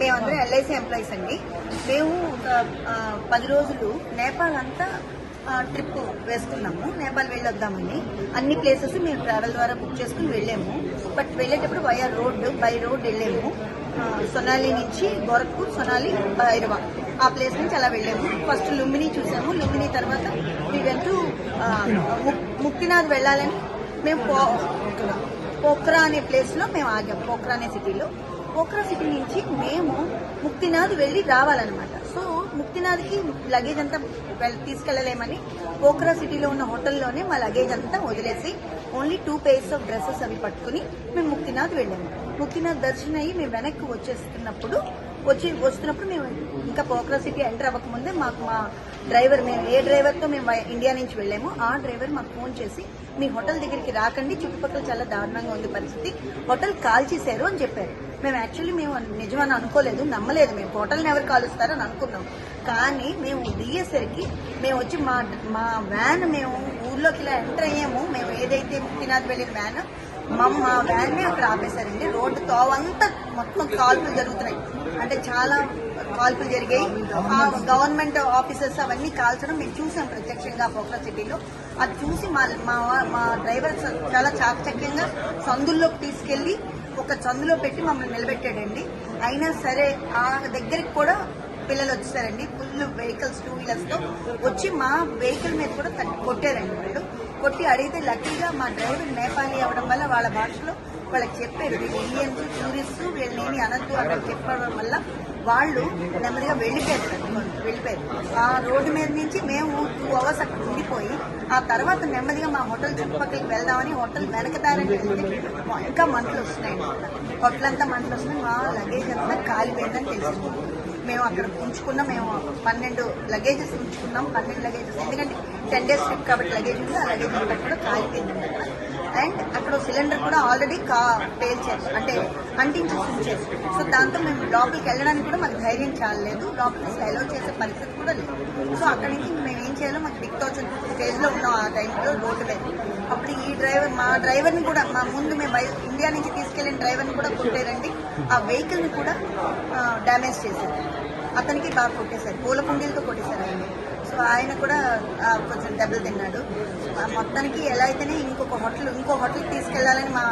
మేమందరం LIC employees అండి. మేము ఒక పది రోజులు నేపాల్ అంతా ట్రిప్ వేసుకున్నాము నేపాల్ వెళ్ళొద్దామని. అన్ని ప్లేసెస్ మేము ట్రావెల్ ద్వారా బుక్ చేసుకుని వెళ్ళాము. బట్ వెళ్ళేటప్పుడు వయా రోడ్ బై రోడ్ వెళ్ళాము. సొనాలి నుంచి గోరఖ్పూర్ సొనాలి భైరవ. ఆ ప్లేస్ నుంచి అలా వెళ్ళాము. ఫస్ట్ లుంబిని చూసాము. లుంబిని తర్వాత మీ వెంటూ ముక్తినాథ్ వెళ్ళాలని మేము పో పోఖ్రా అనే ప్లేస్లో మేము ఆగాము పోఖ్రా అనే సిటీలో పోక్రా సిటీ నుంచి మేము ముక్తినాథ్ వెళ్ళి రావాలన్నమాట. సో ముక్తినాథ్కి లగేజ్ అంతా తీసుకెళ్ళలేమని తీసుకెళ్ళలేమని సిటీలో ఉన్న హోటల్లోనే మా లగేజ్ అంతా వదిలేసి only two pairs of dresses అవి పట్టుకుని మేము ముక్తినాథ్ వెళ్ళాము. ముక్తినాథ్ దర్శనం అయ్యి మేము వెనక్కి వచ్చేస్తున్నప్పుడు వచ్చి వస్తున్నప్పుడు మేము ఇంకా పోక్రా సిటీ ఎంటర్ అవ్వకముందే మాకు మా డ్రైవర్ మేము ఏ డ్రైవర్తో మేము ఇండియా నుంచి వెళ్ళామో ఆ డ్రైవర్ మాకు ఫోన్ చేసి మీ హోటల్ దగ్గరికి రాకండి చుట్టుపక్కల చాలా దారుణంగా ఉంది పరిస్థితి హోటల్ కాల్ చేశారు అని చెప్పారు. మేము యాక్చువల్లీ మేము నిజమని అనుకోలేదు నమ్మలేదు. మేము హోటల్ని ఎవరు కాలుస్తారని అనుకున్నాం. కానీ మేము దిగేసరికి మేము వచ్చి మా మా వ్యాన్ మేము ఊర్లోకి ఇలా ఎంటర్ అయ్యాము. మేము ఏదైతే ముక్తినాథ్ వెళ్ళిన వ్యాన్ మా మా వ్యాన్ని అక్కడ ఆపేశారండి. రోడ్డు తోవంతా మొత్తం కాల్పులు జరుగుతున్నాయి. అంటే చాలా కాల్పులు జరిగాయి. ఆ గవర్నమెంట్ ఆఫీసర్స్ అవన్నీ కాల్చడం మేము చూసాం ప్రత్యక్షంగా పోక్రా సిటీలో. అది చూసి మా మా డ్రైవర్ చాలా చాకచక్యంగా సందుల్లోకి తీసుకెళ్ళి ఒక చందులో పెట్టి మమ్మల్ని నిలబెట్టాడండి. అయినా సరే ఆ దగ్గరికి కూడా పిల్లలు వచ్చేసారండి. ఫుల్ వెహికల్స్ టూ వీలర్స్తో వచ్చి మా వెహికల్ మీద కూడా కొట్టారండి వాళ్ళు. కొట్టి అడిగితే లక్కీగా మా డ్రైవర్ నేపాలి అవడం వల్ల వాళ్ళ భాషలో వాళ్ళకి చెప్పారు వీళ్ళు ఇండియన్స్ టూరిస్ట్ వీళ్ళని అనద్దు అని చెప్పడం వల్ల వాళ్ళు నెమ్మదిగా వెళ్ళిపోయారు. వెళ్ళిపోయారు. ఆ రోడ్డు మీద నుంచి మేము టూ అవర్స్ అక్కడ ఉండిపోయి ఆ తర్వాత నెమ్మదిగా మా హోటల్ చుట్టుపక్కలకి వెళ్దామని హోటల్ వెనకదారని వెళ్తే ఇంకా మంటలు వస్తున్నాయి. హోటల్ అంతా మంటలు వస్తున్నాయి. మా లగేజ్ అంతా కాలిపోయిందని తెలిసింది. మేము అక్కడ ఉంచుకున్నాం. మేము పన్నెండు లగేజెస్ ఉంచుకున్నాం. పన్నెండు లగేజెస్ ఎందుకంటే టెన్ డేస్ ట్రిప్ కాబట్టి లగేజ్ ఉంది. ఆ లగేజ్ అంతా కూడా కాలిపోయింది. అండ్ అక్కడ సిలిండర్ కూడా ఆల్రెడీ కా పేల్చారు అంటే అంటించేసి ఉంచారు సో దాంతో మేము లోపలికి వెళ్ళడానికి కూడా మాకు ధైర్యం చాలలేదు. లోపలికి అసలు అలౌ చేసే పరిస్థితి కూడా లేదు. సో అక్కడి నుంచి మేము ఏం చేయాలో మాకు దిక్తోచిన స్టేజ్లో ఉన్నాం ఆ టైంలో రోడ్డు మీద. అప్పుడు ఈ డ్రైవర్ మా డ్రైవర్ని కూడా మా ముందు మేము బయ- ఇండియా నుంచి తీసుకెళ్ళిన డ్రైవర్ని కూడా కొట్టారండి. ఆ వెహికల్ని కూడా డ్యామేజ్ చేశారు. అతనికి బాగా కొట్టేశారు. పూల కుండీలతో కొట్టేశారు ఆయన. సో ఆయన కూడా కొంచెం దెబ్బలు తిన్నాడు. మొత్తానికి ఎలా అయితేనే ఇంకొక హోటల్ ఇంకో హోటల్ తీసుకెళ్ళాలని మా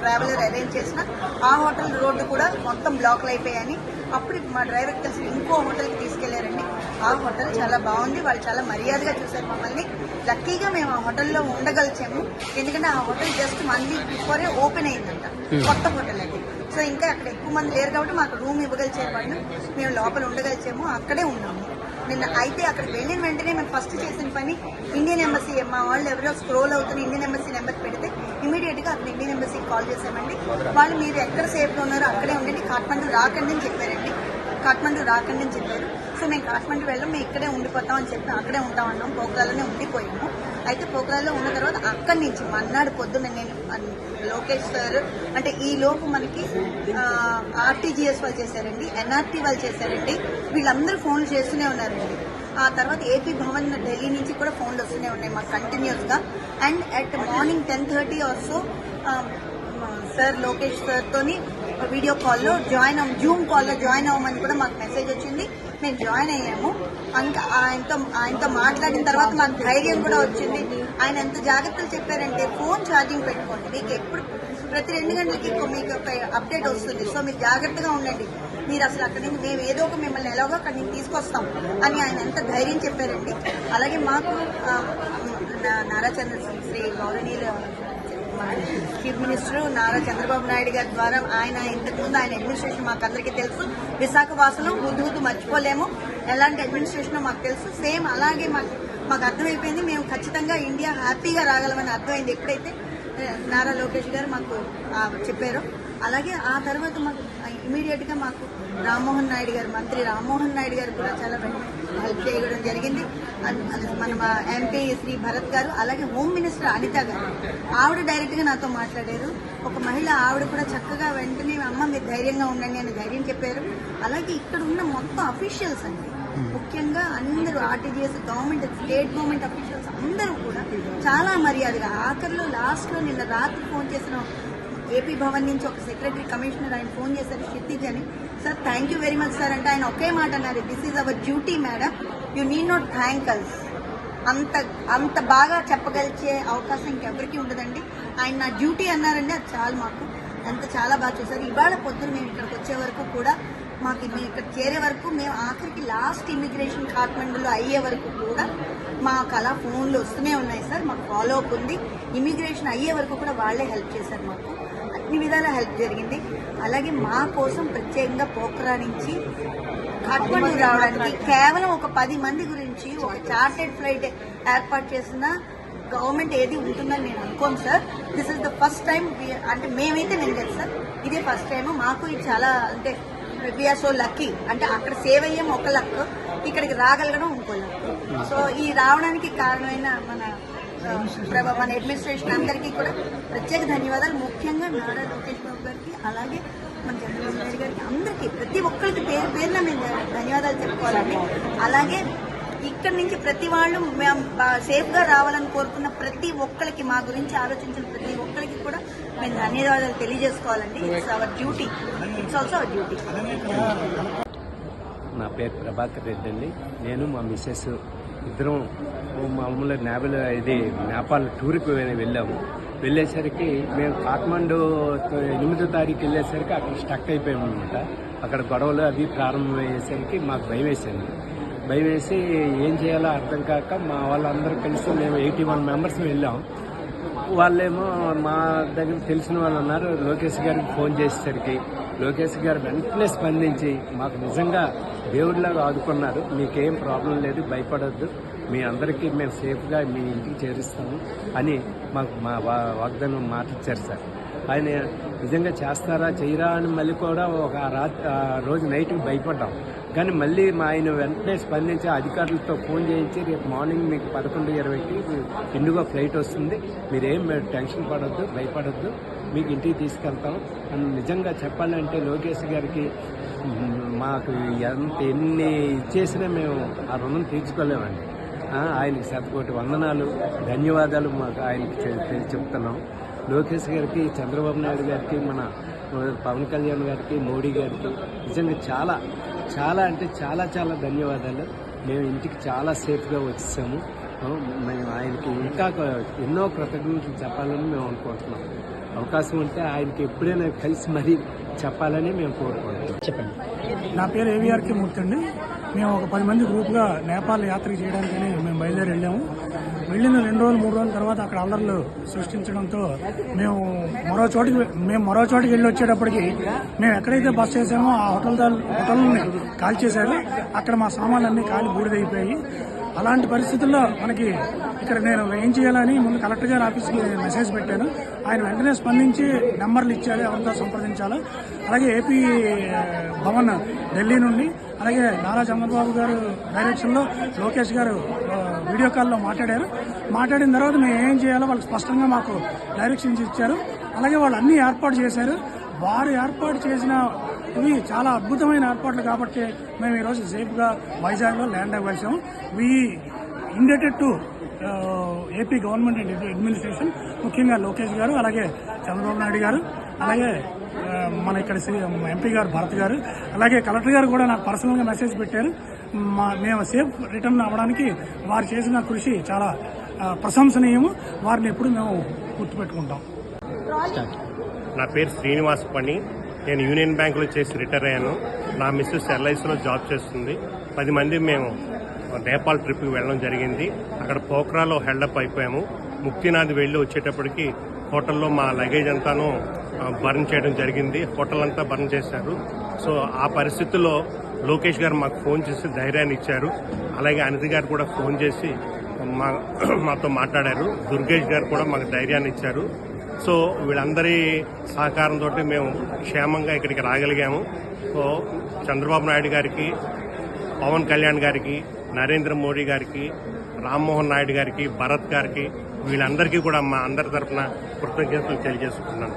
ట్రావెలర్ అరేంజ్ చేసిన ఆ హోటల్ రోడ్డు కూడా మొత్తం బ్లాక్లు అయిపోయాయని అప్పుడు మా డ్రైవర్ కలిసి ఇంకో హోటల్కి తీసుకెళ్ళారండి. ఆ హోటల్ చాలా బాగుంది వాళ్ళు చాలా మర్యాదగా చూశారు మమ్మల్ని. లక్కీగా మేము ఆ హోటల్లో ఉండగలిచాము ఎందుకంటే ఆ hotel just one week before open అయిందంట కొత్త హోటల్ అది. సో ఇంకా అక్కడ ఎక్కువ మంది లేరు కాబట్టి మాకు రూమ్ ఇవ్వగలిచారు వాళ్ళు. మేము లోపల ఉండగలిచాము అక్కడే ఉన్నాము. నిన్న అయితే అక్కడ వెళ్ళిన వెంటనే మేము ఫస్ట్ చేసిన పని ఇండియన్ ఎంబసీ మా వాళ్ళు ఎవరో స్క్రోల్ అవుతున్న ఇండియన్ ఎంబసీ నెంబర్ పెడితే ఇమీడియట్గా అక్కడ ఇండియన్ ఎంబసీకి కాల్ చేసామండి వాళ్ళు మీరు ఎక్కడ సేఫ్ ఉన్నారో అక్కడే ఉండండి. కాఠ్మండూ రాకండి అని చెప్పారండి. కాఠ్మండూ రాకండి అని చెప్పారు. సో మేము కాఠ్మండు వెళ్ళం మేము ఇక్కడే ఉండిపోతాం అని చెప్పి అక్కడే ఉంటామన్నాం పోకరాలోనే ఉండిపోయాము. అయితే పోకరాలో ఉన్న తర్వాత అక్కడి నుంచి మన్నాడు పొద్దున్న నేను లోకేష్ సార్ అంటే ఈ లోపు మనకి ఆర్టీజీఎస్ వాళ్ళు చేశారండి ఎన్ఆర్టీ వాళ్ళు చేశారండి. వీళ్ళందరూ ఫోన్లు చేస్తూనే ఉన్నారండి. ఆ తర్వాత ఏపీ భవన్ ఢిల్లీ నుంచి కూడా ఫోన్లు వస్తూనే ఉన్నాయి మాకు కంటిన్యూస్గా. And at morning ten thirty also sir Lokesh సార్తోని video కాల్లో జాయిన్ అవ్వం జూమ్ కాల్లో జాయిన్ అవ్వమని కూడా మాకు మెసేజ్ వచ్చింది. మేము జాయిన్ అయ్యాము. ఇంకా ఆయనతో ఆయనతో మాట్లాడిన తర్వాత మాకు ధైర్యం కూడా వచ్చింది. ఆయన ఎంత జాగ్రత్తలు చెప్పారంటే ఫోన్ ఛార్జింగ్ పెట్టుకోండి. మీకు ఎప్పుడు ప్రతి రెండు గంటలకి మీకు ఒక అప్డేట్ వస్తుంది. సో మీరు జాగ్రత్తగా ఉండండి. మీరు అసలు అక్కడి నుంచి మేము ఏదో ఒక మిమ్మల్ని ఎలాగో అక్కడి నుంచి తీసుకొస్తాం అని ఆయన ఎంత ధైర్యం చెప్పారండి. అలాగే మాకు నారాచంద్ర నారా చంద్ర శ్రీ గౌరవనీయులు చీఫ్ మినిస్టర్ నారా చంద్రబాబు నాయుడు గారి ద్వారా ఆయన ఇంతకుముందు ఆయన అడ్మినిస్ట్రేషన్ మాకు అందరికీ తెలుసు. విశాఖ వాసులు హుద్దు మర్చిపోలేము. ఎలాంటి అడ్మినిస్ట్రేషన్ మాకు తెలుసు. సేమ్ అలాగే మాకు మాకు అర్థమైపోయింది. మేము ఖచ్చితంగా ఇండియా హ్యాపీగా రాగలమని అర్థమైంది. ఎప్పుడైతే నారా లోకేష్ గారు మాకు చెప్పారో. అలాగే ఆ తర్వాత మాకు ఇమీడియట్గా మాకు రామ్మోహన్ నాయుడు గారు మంత్రి రామ్మోహన్ నాయుడు గారు కూడా చాలా హెల్ప్ చేయడం జరిగింది. అన్- మన మా ఎంపీ శ్రీ భరత్ గారు అలాగే హోమ్ మినిస్టర్ అనిత గారు ఆవిడ డైరెక్ట్గా నాతో మాట్లాడారు. ఒక మహిళ ఆవిడ కూడా చక్కగా వెంటనే అమ్మ మీరు ధైర్యంగా ఉండండి అని ధైర్యం చెప్పారు. అలాగే ఇక్కడ ఉన్న మొత్తం అఫీషియల్స్ అండి ముఖ్యంగా అందరూ RTGS government state government officials అందరూ కూడా చాలా మర్యాదగా ఆఖరిలో లాస్ట్లో నిన్న రాత్రి ఫోన్ చేసిన ఏపీ భవన్ నుంచి ఒక సెక్రటరీ కమిషనర్ ఆయన ఫోన్ చేశారు క్షితిజ్ అని sir thank you very much sir అంటే ఆయన ఒకే మాట అన్నారు this is our duty madam you need not thank us అంత అంత బాగా చెప్పగలిచే అవకాశం ఇంకెవరికి ఉండదండి. ఆయన నా డ్యూటీ అన్నారండి అది చాలు మాకు. అంత చాలా బాగా చూసారు ఇవాళ పొద్దున మేము ఇక్కడికి వచ్చే వరకు కూడా మాకు మేము ఇక్కడ చేరే వరకు మేము ఆఖరికి లాస్ట్ ఇమిగ్రేషన్ కాట్మండులో అయ్యే వరకు కూడా మాకు అలా ఫోన్లు వస్తూనే ఉన్నాయి సార్. మాకు ఫాలో అప్ ఉంది. ఇమిగ్రేషన్ అయ్యే వరకు కూడా వాళ్ళే హెల్ప్ చేశారు మాకు. అన్ని విధాలా హెల్ప్ జరిగింది. అలాగే మా కోసం ప్రత్యేకంగా పోఖరా నుంచి కాట్మండు రావడానికి కేవలం ఒక పది మంది గురించి ఒక చార్టెడ్ ఫ్లైట్ ఏర్పాటు చేసిన గవర్నమెంట్ ఏది ఉంటుందని నేను అనుకోను sir this is the first time అంటే మేమైతే నేను తెలుసు సార్ ఇదే ఫస్ట్ టైం మాకు ఇది చాలా అంటే వీఆర్ సో లక్కీ అంటే అక్కడ సేవ్ అయ్యాం ఒక లక్ ఇక్కడికి రాగలగడం ఇంకో లక్ సో ఈ రావడానికి కారణమైన మన మన అడ్మినిస్ట్రేషన్ అందరికీ కూడా ప్రత్యేక ధన్యవాదాలు. ముఖ్యంగా నారా లోకేష్ బాబు గారికి అలాగే మన చంద్రబాబు నాయుడు గారికి అందరికీ ప్రతి ఒక్కరికి పేరు పేరున మేము ధన్యవాదాలు చెప్పుకోవాలండి. అలాగే ఇక్కడి నుంచి ప్రతి వాళ్ళు మేము సేఫ్గా రావాలని కోరుకున్న ప్రతి ఒక్కరికి మా గురించి ఆలోచించిన ప్రతి ఒక్కరికి కూడా మేము ధన్యవాదాలు తెలియజేసుకోవాలండి. It's our duty it's also our duty నా పేరు ప్రభాకర్ రెడ్డి అండి. నేను మా మిస్సెస్ ఇద్దరం మామూలు నేపల్ ఇది నేపాల్ టూర్కి వెళ్ళాము. వెళ్ళేసరికి మేము కాఠ్మండు ఎనిమిదో తారీఖు వెళ్ళేసరికి అక్కడ స్టక్ అయిపోయాము అనమాట అక్కడ గొడవలు అవి ప్రారంభమయ్యేసరికి మాకు భయం వేసింది భయం వేసి ఏం చేయాలో అర్థం కాక మా వాళ్ళందరూ కలిసి మేము ఎయిటీ వన్ మెంబర్స్ వెళ్ళాం. వాళ్ళేమో మా దగ్గర తెలిసిన వాళ్ళు ఉన్నారు. లోకేష్ గారికి ఫోన్ చేసేసరికి లోకేష్ గారు వెంటనే స్పందించి మాకు నిజంగా దేవుడిలాగా ఆదుకున్నారు మీకేం ప్రాబ్లం లేదు భయపడొద్దు మీ అందరికీ మేము సేఫ్గా మీ ఇంటికి చేరుస్తాము అని మాకు మా వాగ్దానం మాట ఇచ్చారు సార్. ఆయన నిజంగా చేస్తారా చేయరా అని మళ్ళీ కూడా ఒక రాత్రి ఆ రోజు నైట్కి భయపడ్డాం. కానీ మళ్ళీ మా ఆయన వెంటనే స్పందించి అధికారులతో ఫోన్ చేయించి రేపు మార్నింగ్ మీకు పదకొండు ఇరవైకి ఇండిగో ఫ్లైట్ వస్తుంది మీరేం టెన్షన్ పడొద్దు భయపడొద్దు మీకు ఇంటికి తీసుకెళ్తాం. అని నిజంగా చెప్పాలంటే లోకేష్ గారికి మాకు ఎంత ఎన్ని ఇచ్చేసినా మేము ఆ రుణం తీర్చుకోలేమండి. ఆయనకి శతకోటి వందనాలు ధన్యవాదాలు మాకు ఆయనకి చె- చెప్తున్నాం. లోకేష్ గారికి చంద్రబాబు నాయుడు గారికి మన పవన్ కళ్యాణ్ గారికి మోడీ గారికి నిజంగా చాలా చాలా అంటే చాలా చాలా ధన్యవాదాలు. మేము ఇంటికి చాలా సేఫ్గా వచ్చేసాము. మేము ఆయనకి ఇంకా ఎన్నో కృతజ్ఞతలు చెప్పాలని మేము అనుకుంటున్నాం. అవకాశం ఉంటే ఆయనకి ఎప్పుడైనా కలిసి మరీ చెప్పాలని మేము కోరుకుంటున్నాం. చెప్పండి. నా పేరు ఏవిఆర్కే మూర్తి అండి. మేము ఒక పది మంది గ్రూప్గా నేపాల్ యాత్ర చేయడానికని మేము బయలుదేరి వెళ్ళాము. వెళ్ళిన రెండు రోజులు మూడు రోజుల తర్వాత అక్కడ అల్లర్లు సృష్టించడంతో మేము మరో చోటికి మేము మరో చోటికి వెళ్ళి వచ్చేటప్పటికి మేము ఎక్కడైతే బస్ చేసామో ఆ హోటల్ హోటల్ని కాల్ చేశారు అక్కడ మా సామాన్లు అన్ని కాలి బూడిదైపోయాయి. అలాంటి పరిస్థితుల్లో మనకి ఇక్కడ నేను ఏం చేయాలని ముందు కలెక్టర్ గారి ఆఫీస్కి మెసేజ్ పెట్టాను. ఆయన వెంటనే స్పందించి నెంబర్లు ఇచ్చారు ఎవరితో సంప్రదించాలో. అలాగే ఏపీ భవన్ ఢిల్లీ నుండి అలాగే నారా చంద్రబాబు గారు డైరెక్షన్లో లోకేష్ గారు వీడియో కాల్లో మాట్లాడారు. మాట్లాడిన తర్వాత మేము ఏం చేయాలో వాళ్ళు స్పష్టంగా మాకు డైరెక్షన్స్ ఇచ్చారు. అలాగే వాళ్ళు అన్ని ఏర్పాటు చేశారు. వారు ఏర్పాటు చేసిన ఇవి చాలా అద్భుతమైన ఏర్పాట్లు కాబట్టి మేము ఈరోజు సేఫ్గా వైజాగ్లో land అవ్వాల్సాము we indebted to AP government and administration ముఖ్యంగా లోకేష్ గారు అలాగే చంద్రబాబు నాయుడు గారు అలాగే మన ఇక్కడ శ్రీ ఎంపీ గారు భరత్ గారు అలాగే కలెక్టర్ గారు కూడా నాకు పర్సనల్గా మెసేజ్ పెట్టారు. మా మేము సేఫ్ రిటర్న్ అవ్వడానికి వారు చేసిన కృషి చాలా ప్రశంసనీయము. వారిని ఎప్పుడు మేము గుర్తుపెట్టుకుంటాం. నా పేరు శ్రీనివాస్ పని నేను యూనియన్ బ్యాంకులో చేసి రిటైర్ అయ్యాను. నా మిస్సెస్ ఎల్ఐసిలో జాబ్ చేస్తుంది. పది మంది మేము నేపాల్ ట్రిప్కి వెళ్ళడం జరిగింది. అక్కడ పోక్రాలో హెల్డప్ అయిపోయాము. ముక్తినాథ్ వెళ్ళి వచ్చేటప్పటికి హోటల్లో మా లగేజ్ అంతాను బర్న్ చేయడం జరిగింది. హోటల్ అంతా బర్న్ చేశారు. సో ఆ పరిస్థితుల్లో లోకేష్ గారు మాకు ఫోన్ చేసి ధైర్యాన్ని ఇచ్చారు. అలాగే అనిత గారు కూడా ఫోన్ చేసి మా మాతో మాట్లాడారు. దుర్గేష్ గారు కూడా మాకు ధైర్యాన్ని ఇచ్చారు. సో వీళ్ళందరి సహకారంతో మేము క్షేమంగా ఇక్కడికి రాగలిగాము. సో చంద్రబాబు నాయుడు గారికి పవన్ కళ్యాణ్ గారికి నరేంద్ర మోడీ గారికి రామ్మోహన్ నాయుడు గారికి భరత్ గారికి వీళ్ళందరికీ కూడా మా అందరి తరఫున కృతజ్ఞతలు తెలియజేసుకుంటున్నాను.